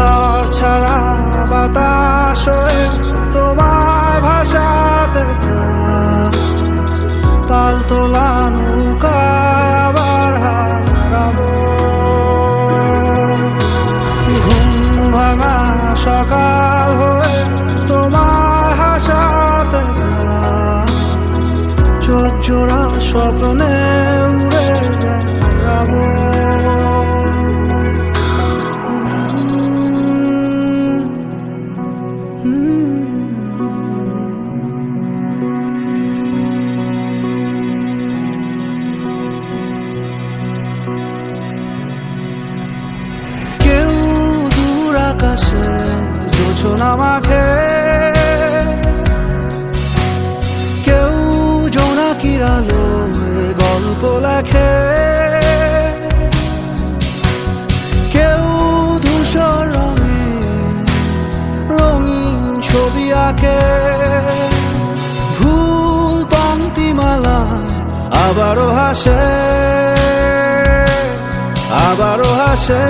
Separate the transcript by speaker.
Speaker 1: ঘর ছাড়া বাতাস ভাসাতে চায়। পাল তোলা নৌকায় আবার হারাবো। ঘুম ভাঙা সকাল হয়ে তোমায় হাসাতে চোখ জোড়া স্বপ্নে আকাশে জোছনা মাখে কেউ জোনাকির আলো গল্প লেখে। কেউ ধূসর রঙে রঙিন ছবি আঁকে। ভুল পংক্তিমালা আবারও হাসে আবারও হাসে।